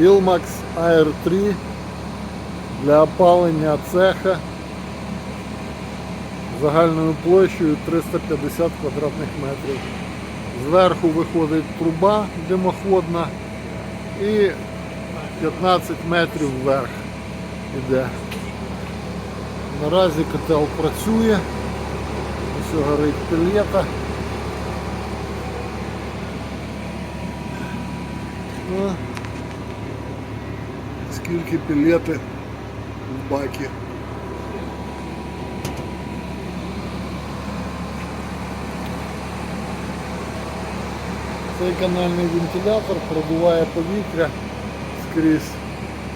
Ilmax Air 3 для опалення цеха загальною площею 350 квадратних метрів. Зверху виходить труба димоходна і 15 метрів вверх іде. Наразі котел працює. Ось горить пілета. Ну, скільки пілети в бакі. Цей канальний вентилятор продуває повітря скрізь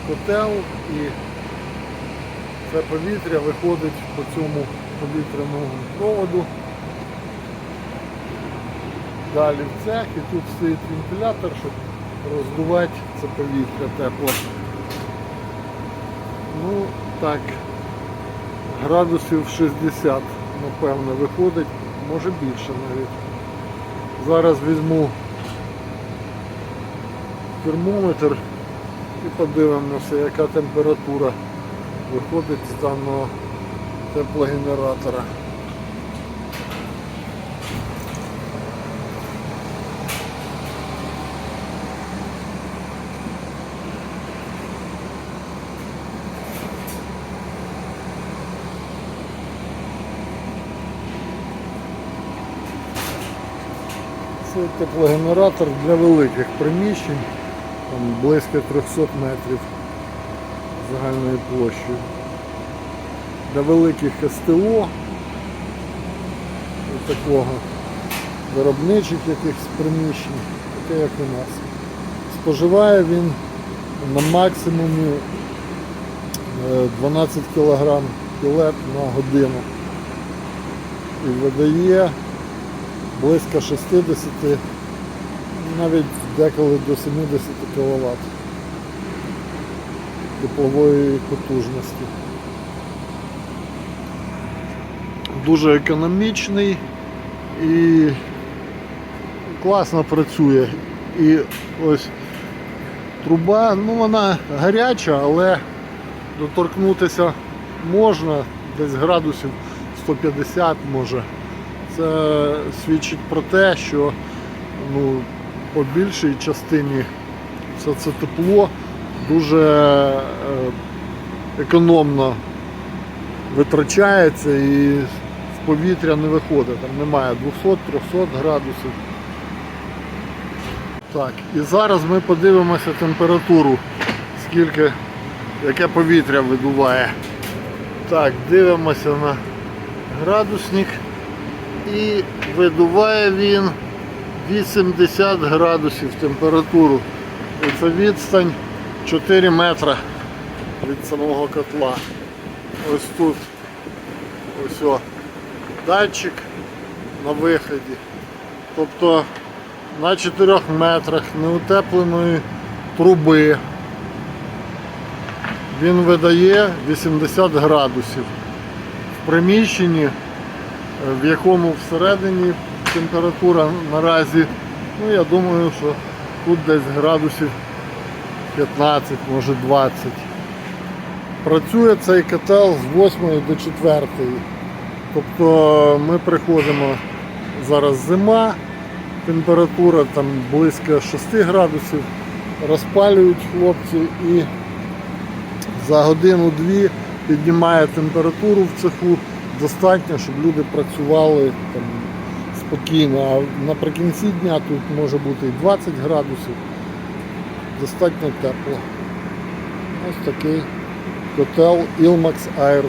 котел і це повітря виходить по цьому повітряному проводу. Далі в цех і тут стоїть вентилятор, щоб роздувати це повітря тепло. Ну так, градусів 60, напевно, виходить, може більше навіть. Зараз візьму термометр і подивимося, яка температура виходить з даного теплогенератора. Це теплогенератор для великих приміщень, там близько 300 метрів загальною площею. Для великих СТО такого виробничих якихось приміщень, таке як у нас. Споживає він на максимумі е, 12 кг пілет на годину і видає близько 60, навіть деколи до 70 кВт теплової потужності. Дуже економічний і класно працює. І ось труба, ну вона гаряча, але доторкнутися можна, десь градусів 150 може. Це свідчить про те, що ну, по більшій частині все це тепло дуже е, економно витрачається і в повітря не виходить. Там немає 200-300 градусів. Так, і зараз ми подивимося температуру, скільки, яке повітря видуває. Так, дивимося на градусник і видуває він 80 градусів температуру. І це відстань 4 метри від самого котла. Ось тут ось о, датчик на виході. Тобто на 4 метрах неутепленої труби він видає 80 градусів. В приміщенні в якому всередині температура наразі, ну я думаю, що тут десь градусів 15, може 20. Працює цей котел з 8 до 4. Тобто ми приходимо зараз зима, температура там близько 6 градусів, розпалюють хлопці і за годину-дві піднімає температуру в цеху достатньо, щоб люди працювали там, спокійно. А наприкінці дня тут може бути і 20 градусів. Достатньо тепло. Ось такий котел Ilmax Air 3.